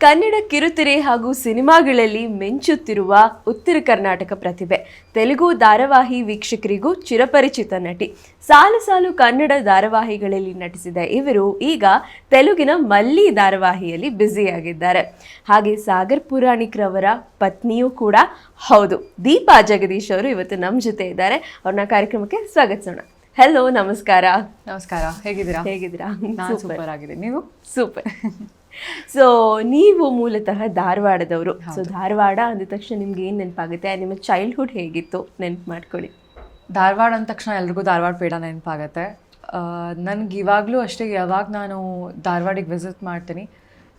ಕನ್ನಡ ಕಿರುತೆರೆ ಹಾಗೂ ಸಿನಿಮಾಗಳಲ್ಲಿ ಮಿಂಚುತ್ತಿರುವ ಉತ್ತರ ಕರ್ನಾಟಕ ಪ್ರತಿಭೆ. ತೆಲುಗು ಧಾರಾವಾಹಿ ವೀಕ್ಷಕರಿಗೂ ಚಿರಪರಿಚಿತ ನಟಿ. ಸಾಲು ಸಾಲು ಕನ್ನಡ ಧಾರಾವಾಹಿಗಳಲ್ಲಿ ನಟಿಸಿದ ಇವರು ಈಗ ತೆಲುಗಿನ ಮಲ್ಲಿ ಧಾರಾವಾಹಿಯಲ್ಲಿ ಬ್ಯುಸಿಯಾಗಿದ್ದಾರೆ. ಹಾಗೆ ಸಾಗರ್ ಪುರಾಣಿಕ್ರವರ ಪತ್ನಿಯೂ ಕೂಡ ಹೌದು. ದೀಪಾ ಜಗದೀಶ್ ಅವರು ಇವತ್ತು ನಮ್ಮ ಜೊತೆ ಇದ್ದಾರೆ. ಅವ್ರನ್ನ ಕಾರ್ಯಕ್ರಮಕ್ಕೆ ಸ್ವಾಗತಿಸೋಣ. ಹೆಲೋ ನಮಸ್ಕಾರ. ನಮಸ್ಕಾರ. ಹೇಗಿದ್ದೀರಾ? ಹೇಗಿದ್ದೀರಾ? ಸೂಪರ್ ಆಗಿದೆ ನೀವು? ಸೂಪರ್ ಸೊ ನೀವು ಮೂಲತಃ ಧಾರವಾಡದವರು. ಸೊ ಧಾರವಾಡ ಅಂದ ತಕ್ಷಣ ನಿಮ್ಗೆ ಏನು ನೆನಪಾಗುತ್ತೆ? ನಿಮ್ಮ ಚೈಲ್ಡ್ಹುಡ್ ಹೇಗಿತ್ತು? ನೆನಪು ಮಾಡ್ಕೊಳ್ಳಿ. ಧಾರವಾಡ ಅಂದ ತಕ್ಷಣ ಎಲ್ರಿಗೂ ಧಾರವಾಡ ಪೇಡ ನೆನಪಾಗುತ್ತೆ. ನನಗೆ ಇವಾಗಲೂ ಅಷ್ಟೇ ಯಾವಾಗ ನಾನು ಧಾರವಾಡಿಗೆ ವಿಸಿಟ್ ಮಾಡ್ತೀನಿ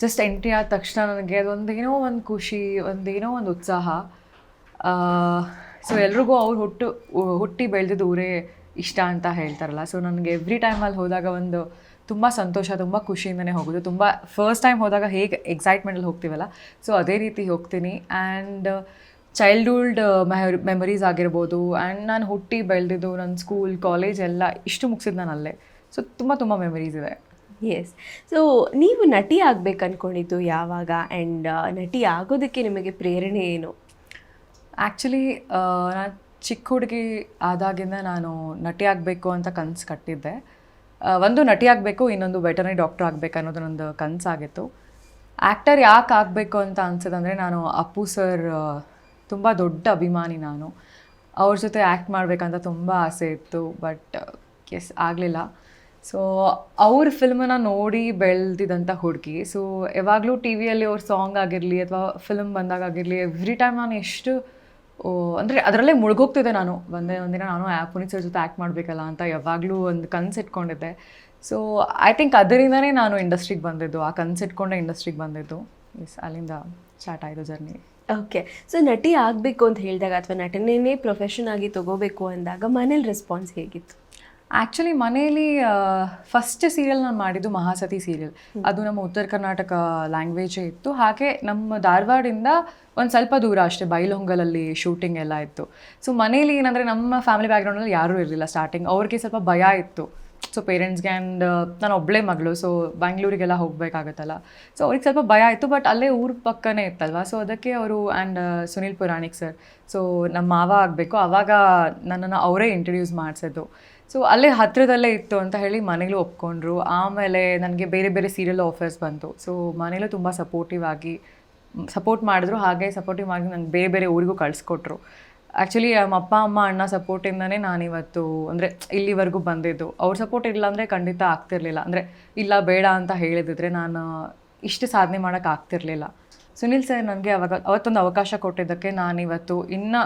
ಜಸ್ಟ್ ಎಂಟ್ರಿ ಆದ ತಕ್ಷಣ ನನಗೆ ಅದೊಂದೇನೋ ಒಂದು ಖುಷಿ ಒಂದೇನೋ ಒಂದು ಉತ್ಸಾಹ. ಸೊ ಎಲ್ರಿಗೂ ಅವ್ರು ಹುಟ್ಟು ಹುಟ್ಟಿ ಬೆಳೆದಿದ್ದು ಊರೇ ಇಷ್ಟ ಅಂತ ಹೇಳ್ತಾರಲ್ಲ. ಸೊ ನನಗೆ ಎವ್ರಿ ಟೈಮಲ್ಲಿ ಹೋದಾಗ ಒಂದು ತುಂಬ ಸಂತೋಷ ತುಂಬ ಖುಷಿಯಿಂದನೇ ಹೋಗೋದು. ತುಂಬ ಫಸ್ಟ್ ಟೈಮ್ ಹೋದಾಗ ಹೇಗೆ ಎಕ್ಸೈಟ್ಮೆಂಟಲ್ಲಿ ಹೋಗ್ತೀವಲ್ಲ? ಸೊ ಅದೇ ರೀತಿ ಹೋಗ್ತೀನಿ. ಆ್ಯಂಡ್ ಚೈಲ್ಡ್ಹುಡ್ ಮೆಮರೀಸ್ ಆಗಿರ್ಬೋದು. ಆ್ಯಂಡ್ ನಾನು ಹುಟ್ಟಿ ಬೆಳೆದಿದ್ದು ನನ್ನ ಸ್ಕೂಲ್ ಕಾಲೇಜ್ ಎಲ್ಲ ಇಷ್ಟು ಮುಗಿಸಿದ್ದು ನಾನು ಅಲ್ಲೇ. ಸೊ ತುಂಬ ತುಂಬ ಮೆಮರೀಸ್ ಇದೆ. ಎಸ್ ಸೊ ನೀವು ನಟಿ ಆಗಬೇಕು ಅಂದ್ಕೊಂಡಿದ್ದು ಯಾವಾಗ ಆ್ಯಂಡ್ ನಟಿ ಆಗೋದಕ್ಕೆ ನಿಮಗೆ ಪ್ರೇರಣೆ ಏನು? ಆ್ಯಕ್ಚುಲಿ ನಾನು ಚಿಕ್ಕ ಹುಡುಗಿ ಆದಾಗಿಂದ ನಾನು ನಟಿ ಆಗಬೇಕು ಅಂತ ಕನಸು ಕಟ್ಟಿದ್ದೆ. ಒಂದು ನಟಿ ಆಗಬೇಕು ಇನ್ನೊಂದು ವೆಟರ್ನರಿ ಡಾಕ್ಟರ್ ಆಗಬೇಕು ಅನ್ನೋದು ನಂದು ಕನಸಾಗಿತ್ತು. ಆ್ಯಕ್ಟರ್ ಯಾಕೆ ಆಗಬೇಕು ಅಂತ ಅನ್ಸೋದಂದರೆ ನಾನು ಅಪ್ಪು ಸರ್ ತುಂಬ ದೊಡ್ಡ ಅಭಿಮಾನಿ ನಾನು. ಅವ್ರ ಜೊತೆ ಆ್ಯಕ್ಟ್ ಮಾಡಬೇಕಂತ ತುಂಬ ಆಸೆ ಇತ್ತು, ಬಟ್ ಎಸ್, ಆಗಲಿಲ್ಲ. ಸೊ ಅವ್ರ ಫಿಲ್ಮನ್ನು ನೋಡಿ ಬೆಳೆದಿದ್ದಂಥ ಹುಡುಗಿ. ಸೊ ಯಾವಾಗಲೂ ಟಿ ವಿಯಲ್ಲಿ ಅವ್ರ ಸಾಂಗ್ ಆಗಿರಲಿ ಅಥವಾ ಫಿಲ್ಮ್ ಬಂದಾಗ ಆಗಿರಲಿ, ಎವ್ರಿ ಟೈಮ್ ನಾನು ಎಷ್ಟು ಓ, ಅಂದರೆ ಅದರಲ್ಲೇ ಮುಳುಗೋಗ್ತಿದ್ದೆ ನಾನು. ಒಂದೇ ಒಂದಿನ ನಾನು ಪುನೀತ್ ಸರ್ ಜೊತೆ ಆ್ಯಕ್ಟ್ ಮಾಡಬೇಕಲ್ಲ ಅಂತ ಯಾವಾಗಲೂ ಒಂದು ಕನ್ಸು ಇಟ್ಕೊಂಡಿದ್ದೆ. ಸೊ ಐ ಥಿಂಕ್ ಅದರಿಂದನೇ ನಾನು ಇಂಡಸ್ಟ್ರಿಗೆ ಬಂದಿದ್ದು, ಆ ಕನ್ಸು ಇಟ್ಕೊಂಡೆ ಇಂಡಸ್ಟ್ರಿಗೆ ಬಂದಿದ್ದು. ಎಸ್ ಅಲ್ಲಿಂದ ಸ್ಟಾರ್ಟ್ ಆಯಿತು ಜರ್ನಿ ಓಕೆ ಸೊ ನಟಿ ಆಗಬೇಕು ಅಂತ ಹೇಳಿದಾಗ ಅಥವಾ ನಟನೆಯೇ ಪ್ರೊಫೆಷನ್ ಆಗಿ ತಗೋಬೇಕು ಅಂದಾಗ ಮನೇಲಿ ರೆಸ್ಪಾನ್ಸ್ ಹೇಗಿತ್ತು? ಆ್ಯಕ್ಚುಲಿ ಮನೇಲಿ ಫಸ್ಟ್ ಸೀರಿಯಲ್ ನಾನು ಮಾಡಿದ್ದು ಮಹಾಸತಿ ಸೀರಿಯಲ್ ಅದು ನಮ್ಮ ಉತ್ತರ ಕರ್ನಾಟಕ ಲ್ಯಾಂಗ್ವೇಜೇ ಇತ್ತು. ಹಾಗೆ ನಮ್ಮ ಧಾರವಾಡಿಂದ ಒಂದು ಸ್ವಲ್ಪ ದೂರ ಅಷ್ಟೇ ಬೈಲಹೊಂಗಲಲ್ಲಿ ಶೂಟಿಂಗ್ ಎಲ್ಲ ಇತ್ತು. ಸೊ ಮನೇಲಿ ಏನಂದರೆ ನಮ್ಮ ಫ್ಯಾಮಿಲಿ ಬ್ಯಾಕ್ಗ್ರೌಂಡಲ್ಲಿ ಯಾರೂ ಇರಲಿಲ್ಲ ಸ್ಟಾರ್ಟಿಂಗ್ ಅವ್ರಿಗೆ ಸ್ವಲ್ಪ ಭಯ ಇತ್ತು. ಸೊ ಪೇರೆಂಟ್ಸ್ಗೆ ಆ್ಯಂಡ್ ನಾನು ಒಬ್ಬಳೇ ಮಗಳು ಸೊ ಬ್ಯಾಂಗ್ಳೂರಿಗೆಲ್ಲ ಹೋಗಬೇಕಾಗತ್ತಲ್ಲ. ಸೊ ಅವ್ರಿಗೆ ಸ್ವಲ್ಪ ಭಯ ಇತ್ತು ಬಟ್ ಅಲ್ಲೇ ಊರ ಪಕ್ಕನೇ ಇತ್ತಲ್ವಾ? ಸೊ ಅದಕ್ಕೆ ಅವರು and Sunil Puranik sir so ನಮ್ಮ ಮಾವ ಆಗಬೇಕು. ಆವಾಗ ನನ್ನನ್ನು ಅವರೇ ಇಂಟ್ರಡ್ಯೂಸ್ ಮಾಡಿಸಿದ್ದು. ಸೊ ಅಲ್ಲೇ ಹತ್ತಿರದಲ್ಲೇ ಇತ್ತು ಅಂತ ಹೇಳಿ ಮನೇಲೂ ಒಪ್ಕೊಂಡ್ರು. ಆಮೇಲೆ ನನಗೆ ಬೇರೆ ಬೇರೆ ಸೀರಿಯಲ್ ಆಫರ್ಸ್ ಬಂತು. ಸೊ ಮನೇಲೂ ತುಂಬ ಸಪೋರ್ಟಿವ್ ಆಗಿ ಸಪೋರ್ಟ್ ಮಾಡಿದ್ರು. ಹಾಗೆ ಸಪೋರ್ಟಿವ್ ಆಗಿ ನನಗೆ ಬೇರೆ ಬೇರೆ ಊರಿಗೂ ಕಳಿಸ್ಕೊಟ್ರು. ಆ್ಯಕ್ಚುಲಿ ನಮ್ಮ ಅಪ್ಪ, ಅಮ್ಮ, ಅಣ್ಣ ಸಪೋರ್ಟಿಂದನೇ ನಾನಿವತ್ತು ಅಂದರೆ ಇಲ್ಲಿವರೆಗೂ ಬಂದಿದ್ದು. ಅವ್ರ ಸಪೋರ್ಟ್ ಇಲ್ಲ ಅಂದರೆ ಖಂಡಿತ ಆಗ್ತಿರ್ಲಿಲ್ಲ. ಅಂದರೆ ಇಲ್ಲ, ಬೇಡ ಅಂತ ಹೇಳಿದಿದ್ರೆ ನಾನು ಇಷ್ಟು ಸಾಧನೆ ಮಾಡೋಕ್ಕಾಗ್ತಿರ್ಲಿಲ್ಲ ಸುನಿಲ್ ಸರ್ ನನಗೆ ಅವಾಗ, ಅವತ್ತೊಂದು ಅವಕಾಶ ಕೊಟ್ಟಿದ್ದಕ್ಕೆ ನಾನಿವತ್ತು ಇನ್ನೂ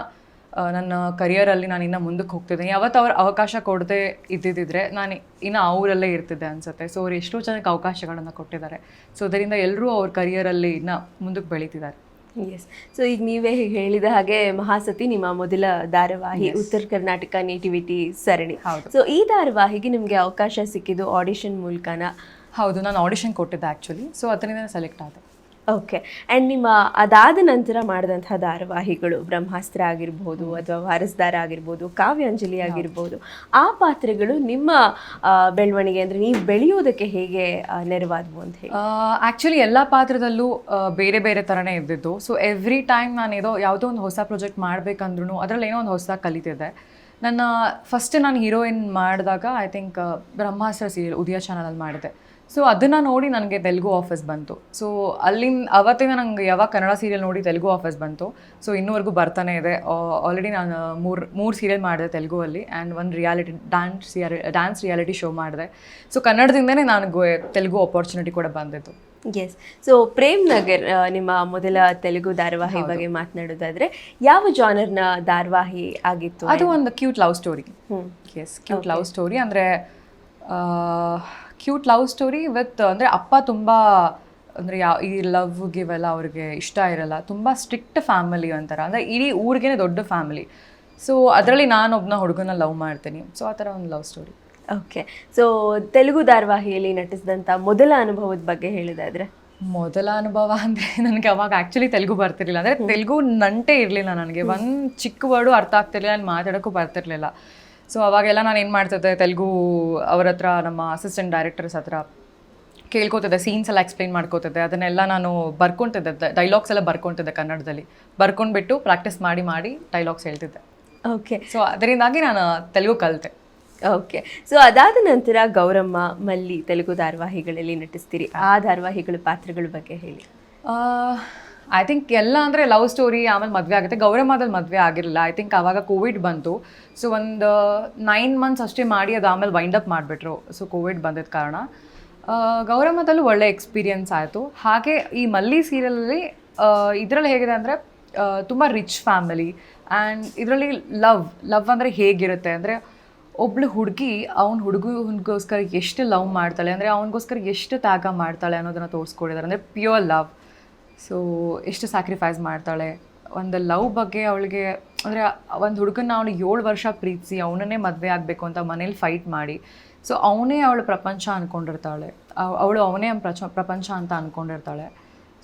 ನನ್ನ ಕರಿಯರಲ್ಲಿ ನಾನು ಇನ್ನೂ ಮುಂದಕ್ಕೆ ಹೋಗ್ತಿದ್ದೀನಿ. ಯಾವತ್ತು ಅವ್ರು ಅವಕಾಶ ಕೊಡದೆ ಇದ್ದಿದ್ದಿದ್ರೆ ನಾನು ಇನ್ನು ಅವರಲ್ಲೇ ಇರ್ತಿದ್ದೆ ಅನ್ಸುತ್ತೆ. ಸೊ ಅವ್ರು ಎಷ್ಟೋ ಜನಕ್ಕೆ ಅವಕಾಶಗಳನ್ನು ಕೊಟ್ಟಿದ್ದಾರೆ. ಸೊ ಅದರಿಂದ ಎಲ್ಲರೂ ಅವ್ರ ಕರಿಯರಲ್ಲಿ ಇನ್ನು ಮುಂದಕ್ಕೆ ಬೆಳೀತಿದ್ದಾರೆ. ಎಸ್ ಸೊ ಈಗ ನೀವೇ ಹೇಳಿದ ಹಾಗೆ ಮಹಾಸತಿ ನಿಮ್ಮ ಮೊದಲ ಧಾರಾವಾಹಿ ಉತ್ತರ ಕರ್ನಾಟಕ ನೇಟಿವಿಟಿ ಸರಣಿ. ಹೌದು. ಸೊ ಈ ಧಾರಾವಾಹಿಗೆ ನಿಮಗೆ ಅವಕಾಶ ಸಿಕ್ಕಿದ್ದು ಆಡಿಷನ್ ಮೂಲಕನ? ಹೌದು ನಾನು ಆಡಿಷನ್ ಕೊಟ್ಟಿದ್ದೆ ಆ್ಯಕ್ಚುಲಿ ಸೊ ಅದರಿಂದ ಸೆಲೆಕ್ಟ್ ಆದೆ. ಓಕೆ ಆ್ಯಂಡ್ ನಿಮ್ಮ ಅದಾದ ನಂತರ ಮಾಡಿದಂತಹ ಧಾರಾವಾಹಿಗಳು ಬ್ರಹ್ಮಾಸ್ತ್ರ ಆಗಿರ್ಬೋದು ಅಥವಾ ವಾರಸ್ದಾರ ಆಗಿರ್ಬೋದು ಕಾವ್ಯಾಂಜಲಿ ಆಗಿರ್ಬೋದು ಆ ಪಾತ್ರಗಳು ನಿಮ್ಮ ಬೆಳವಣಿಗೆ ಅಂದರೆ ನೀವು ಬೆಳೆಯೋದಕ್ಕೆ ಹೇಗೆ ನೆರವಾದವು ಅಂತ ಹೇಳಿ. ಆ್ಯಕ್ಚುಲಿ ಎಲ್ಲ ಪಾತ್ರದಲ್ಲೂ ಬೇರೆ ಬೇರೆ ಥರನೇ ಇದ್ದಿದ್ದು. ಸೊ ಎವ್ರಿ ಟೈಮ್ ನಾನು ಏನೋ ಯಾವುದೋ ಒಂದು ಹೊಸ ಪ್ರಾಜೆಕ್ಟ್ ಮಾಡಬೇಕಂದ್ರೂ ಅದರಲ್ಲಿ ಏನೋ ಒಂದು ಹೊಸ ಕಲಿತಿದ್ದೆ. ನನ್ನ ಫಸ್ಟ್ ನಾನು ಹೀರೋಯಿನ್ ಮಾಡಿದಾಗ I think Brahmastra serial Udaya ಚಾನಲಲ್ಲಿ ಮಾಡಿದೆ ಸೊ ಅದನ್ನು ನೋಡಿ ನನಗೆ ತೆಲುಗು ಆಫೀಸ್ ಬಂತು. ಸೊ ಅಲ್ಲಿಂದ ಅವತ್ತಿಂದ ನನಗೆ ಯಾವಾಗ ಕನ್ನಡ ಸೀರಿಯಲ್ ನೋಡಿ ತೆಲುಗು ಆಫೀಸ್ ಬಂತು. ಸೊ ಇನ್ನೂವರೆಗೂ ಬರ್ತಾನೆ ಇದೆ. ಆಲ್ರೆಡಿ ನಾನು ಮೂರು ಮೂರು ಸೀರಿಯಲ್ ಮಾಡಿದೆ ತೆಲುಗುವಲ್ಲಿ ಆ್ಯಂಡ್ ಒಂದು reality dance dance reality show ಮಾಡಿದೆ. ಸೊ ಕನ್ನಡದಿಂದನೇ ನನಗೆ ತೆಲುಗು ಆಪರ್ಚುನಿಟಿ ಕೂಡ ಬಂದಿತ್ತು. ಎಸ್ ಸೊ ಪ್ರೇಮ್ ನಗರ್ ನಿಮ್ಮ ಮೊದಲ ತೆಲುಗು ಧಾರಾವಾಹಿ ಬಗ್ಗೆ ಮಾತನಾಡೋದಾದ್ರೆ ಯಾವ ಜಾನರ್ನ ಧಾರಾವಾಹಿ ಆಗಿತ್ತು ಅದು ಒಂದು ಕ್ಯೂಟ್ ಲವ್ ಸ್ಟೋರಿ ಹ್ಞೂ ಎಸ್ ಕ್ಯೂಟ್ ಲವ್ ಸ್ಟೋರಿ ಅಂದರೆ ಕ್ಯೂಟ್ ಲವ್ ಸ್ಟೋರಿ ವಿತ್ ಅಂದರೆ ಅಪ್ಪ ತುಂಬ ಅಂದರೆ ಯಾವ ಈ ಲವ್ ಗಿವೆಲ್ಲ ಅವ್ರಿಗೆ ಇಷ್ಟ ಇರಲ್ಲ. ತುಂಬ ಸ್ಟ್ರಿಕ್ಟ್ ಫ್ಯಾಮಿಲಿ ಒಂಥರ. ಅಂದರೆ ಇಡೀ ಊರಿಗೇ ದೊಡ್ಡ ಫ್ಯಾಮಿಲಿ ಸೊ ಅದರಲ್ಲಿ ನಾನು ಒಬ್ಬನ ಹುಡುಗನ ಲವ್ ಮಾಡ್ತೀನಿ. ಸೊ ಆ ಥರ ಒಂದು love story okay so Telugu ಧಾರಾವಾಹಿಯಲ್ಲಿ ನಟಿಸಿದಂಥ ಮೊದಲ ಅನುಭವದ ಬಗ್ಗೆ ಹೇಳಿದಾದ್ರೆ ಮೊದಲ ಅನುಭವ ಅಂದರೆ ನನಗೆ ಅವಾಗ ಆ್ಯಕ್ಚುಲಿ ತೆಲುಗು ಬರ್ತಿರ್ಲಿಲ್ಲ. ಅಂದರೆ ತೆಲುಗು ನಂಟೇ ಇರಲಿಲ್ಲ ನನಗೆ. ಒಂದು ಚಿಕ್ಕ ವರ್ಡು ಅರ್ಥ ಆಗ್ತಿರ್ಲಿಲ್ಲ ನಾನು ಮಾತಾಡೋಕ್ಕೂ ಬರ್ತಿರ್ಲಿಲ್ಲ. ಸೊ ಅವಾಗೆಲ್ಲ ನಾನು ಏನು ಮಾಡ್ತಿದ್ದೆ ತೆಲುಗು ಅವ್ರ ಹತ್ರ ನಮ್ಮ ಅಸಿಸ್ಟೆಂಟ್ ಡೈರೆಕ್ಟರ್ಸ್ ಹತ್ರ ಕೇಳ್ಕೊತಿದ್ದೆ ಸೀನ್ಸ್ ಎಲ್ಲ ಎಕ್ಸ್ಪ್ಲೈನ್ ಮಾಡ್ಕೋತಿದ್ದೆ. ಅದನ್ನೆಲ್ಲ ನಾನು ಬರ್ಕೊತಿದ್ದೆ ಡೈಲಾಗ್ಸ್ ಎಲ್ಲ ಬರ್ಕೊತಿದ್ದೆ ಕನ್ನಡದಲ್ಲಿ. ಬರ್ಕೊಂಡ್ಬಿಟ್ಟು ಪ್ರಾಕ್ಟೀಸ್ ಮಾಡಿ ಮಾಡಿ ಡೈಲಾಗ್ಸ್ ಹೇಳ್ತಿದ್ದೆ. ಓಕೆ ಸೊ ಅದರಿಂದಾಗಿ ನಾನು ತೆಲುಗು ಕಲಿತೆ. ಓಕೆ ಸೊ ಅದಾದ ನಂತರ ಗೌರಮ್ಮ ಮಲ್ಲಿ ತೆಲುಗು ಧಾರಾವಾಹಿಗಳಲ್ಲಿ ನಟಿಸ್ತೀರಿ. ಆ ಧಾರಾವಾಹಿಗಳ ಪಾತ್ರಗಳ ಬಗ್ಗೆ ಹೇಳಿ. ಐ ಥಿಂಕ್ ಎಲ್ಲ ಅಂದರೆ ಲವ್ ಸ್ಟೋರಿ ಆಮೇಲೆ ಮದುವೆ ಆಗುತ್ತೆ. ಗೌರಮ್ಮದಲ್ಲಿ ಮದುವೆ ಆಗಿರಲಿಲ್ಲ. ಐ ಥಿಂಕ್ ಆವಾಗ ಕೋವಿಡ್ ಬಂತು. ಸೊ ಒಂದು ನೈನ್ ಮಂತ್ಸ್ ಅಷ್ಟೇ ಮಾಡಿ ಅದು ಆಮೇಲೆ ವೈಂಡ್ ಅಪ್ ಮಾಡಿಬಿಟ್ರು. ಸೊ ಕೋವಿಡ್ ಬಂದಿದ್ದ ಕಾರಣ. ಗೌರಮ್ಮದಲ್ಲೂ ಒಳ್ಳೆ ಎಕ್ಸ್ಪೀರಿಯನ್ಸ್ ಆಯಿತು. ಹಾಗೆ ಈ ಮಲ್ಲಿ ಸೀರಿಯಲಲ್ಲಿ ಇದರಲ್ಲಿ ಹೇಗಿದೆ ಅಂದರೆ ತುಂಬ ರಿಚ್ ಫ್ಯಾಮಿಲಿ ಆ್ಯಂಡ್ ಇದರಲ್ಲಿ ಲವ್ ಲವ್ ಅಂದರೆ ಹೇಗಿರುತ್ತೆ ಅಂದರೆ, ಒಬ್ಳು ಹುಡುಗಿ ಅವ್ನ ಹುಡುಗನಿಗೋಸ್ಕರ ಎಷ್ಟು ಲವ್ ಮಾಡ್ತಾಳೆ ಅಂದರೆ, ಅವನಿಗೋಸ್ಕರ ಎಷ್ಟು ತ್ಯಾಗ ಮಾಡ್ತಾಳೆ ಅನ್ನೋದನ್ನು ತೋರಿಸ್ಕೊಡಿದ್ದಾರೆ. ಅಂದರೆ ಪ್ಯೂರ್ ಲವ್ ಸೊ ಎಷ್ಟು ಸ್ಯಾಕ್ರಿಫೈಸ್ ಮಾಡ್ತಾಳೆ? ಒಂದು ಲವ್ ಬಗ್ಗೆ ಅವಳಿಗೆ, ಅಂದರೆ ಒಂದು ಹುಡುಗನ ಅವಳು ಏಳು ವರ್ಷ ಪ್ರೀತಿಸಿ, ಅವನನ್ನೇ ಮದುವೆ ಆಗಬೇಕು ಅಂತ ಮನೇಲಿ ಫೈಟ್ ಮಾಡಿ ಸೊ ಅವನೇ ಅವಳ ಪ್ರಪಂಚ ಅಂದ್ಕೊಂಡಿರ್ತಾಳೆ ಅವಳು ಅವನೇ ಪ್ರಚ, ಪ್ರಪಂಚ ಅಂತ ಅಂದ್ಕೊಂಡಿರ್ತಾಳೆ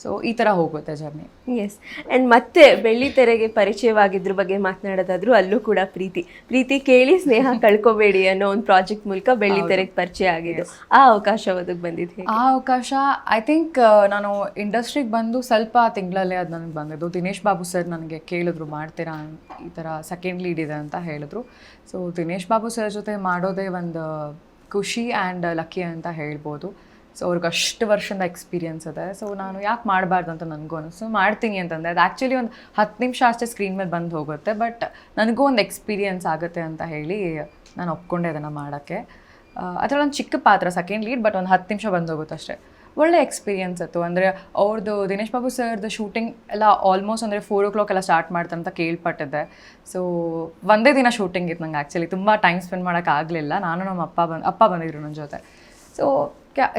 ಸೊ ಈ ಥರ ಹೋಗುತ್ತೆ ಜರ್ನಿ ಎಸ್ ಆ್ಯಂಡ್ ಮತ್ತೆ ಬೆಳ್ಳಿ ತೆರೆಗೆ ಪರಿಚಯವಾಗಿದ್ರ ಬಗ್ಗೆ ಮಾತನಾಡೋದಾದ್ರೂ ಅಲ್ಲೂ ಕೂಡ ಪ್ರೀತಿ. ಪ್ರೀತಿ ಕೇಳಿ ಸ್ನೇಹ ಕಳ್ಕೊಬೇಡಿ ಅನ್ನೋ ಒಂದು ಪ್ರಾಜೆಕ್ಟ್ ಮೂಲಕ ಬೆಳ್ಳಿ ತೆರೆಗೆ ಪರಿಚಯ ಆಗಿದ್ದು. ಆ ಅವಕಾಶ ಒದಗಿ ಬಂದಿದೆ ಆ ಅವಕಾಶ ಐ ಥಿಂಕ್ ನಾನು ಇಂಡಸ್ಟ್ರಿಗೆ ಬಂದು ಸ್ವಲ್ಪ ತಿಂಗಳಲ್ಲೇ ಅದು ನನಗೆ ಬಂದಿದ್ದು. ದಿನೇಶ್ ಬಾಬು ಸರ್ ನನಗೆ ಕೇಳಿದ್ರು ಮಾಡ್ತೀರಾ? ಈ ಥರ ಸೆಕೆಂಡ್ ಲೀಡ್ ಇದೆ ಅಂತ ಹೇಳಿದ್ರು. ಸೊ ದಿನೇಶ್ ಬಾಬು ಸರ್ ಜೊತೆ ಮಾಡೋದೇ ಒಂದು ಖುಷಿ ಆ್ಯಂಡ್ ಲಕ್ಕಿ ಅಂತ ಹೇಳ್ಬೋದು. ಸೊ ಅವ್ರಿಗೆ ಅಷ್ಟು ವರ್ಷದ ಎಕ್ಸ್ಪೀರಿಯನ್ಸ್ ಇದೆ. ಸೊ ನಾನು ಯಾಕೆ ಮಾಡಬಾರ್ದು ಅಂತ ನನಗೂ ಅನಿಸ್ತು ಮಾಡ್ತೀನಿ ಅಂತಂದರೆ ಅದು ಆ್ಯಕ್ಚುಲಿ ಒಂದು ಹತ್ತು ನಿಮಿಷ ಅಷ್ಟೇ ಸ್ಕ್ರೀನ್ ಮೇಲೆ ಬಂದು ಹೋಗುತ್ತೆ ಬಟ್ ನನಗೂ ಒಂದು ಎಕ್ಸ್ಪೀರಿಯನ್ಸ್ ಆಗುತ್ತೆ ಅಂತ ಹೇಳಿ ನಾನು ಒಪ್ಕೊಂಡೆ ಅದನ್ನು ಮಾಡೋಕ್ಕೆ. ಅದರಲ್ಲಿ ಒಂದು ಚಿಕ್ಕ ಪಾತ್ರ ಸೆಕೆಂಡ್ ಲೀಡ್ ಬಟ್ ಒಂದು ಹತ್ತು ನಿಮಿಷ ಬಂದು ಹೋಗುತ್ತೆ ಅಷ್ಟೇ. ಒಳ್ಳೆ ಎಕ್ಸ್ಪೀರಿಯನ್ಸ್ ಇತ್ತು. ಅಂದರೆ ಅವ್ರದ್ದು ದಿನೇಶ್ ಬಾಬು ಸರ್ದು ಶೂಟಿಂಗ್ ಎಲ್ಲ ಆಲ್ಮೋಸ್ಟ್ ಅಂದರೆ ಫೋರ್ ಓ ಕ್ಲಾಕ್ ಎಲ್ಲ ಸ್ಟಾರ್ಟ್ ಮಾಡ್ತಾರೆ ಅಂತ ಕೇಳ್ಪಟ್ಟಿದ್ದೆ. ಸೊ ಒಂದೇ ದಿನ ಶೂಟಿಂಗ್ ಇತ್ತು ನಂಗೆ ಆ್ಯಕ್ಚುಲಿ ತುಂಬ ಟೈಮ್ ಸ್ಪೆಂಡ್ ಮಾಡೋಕ್ಕಾಗಲಿಲ್ಲ ನಾನು ನಮ್ಮ ಅಪ್ಪ ಬಂದು, ಅಪ್ಪ ಬಂದಿದ್ರು ನನ್ನ ಜೊತೆ. So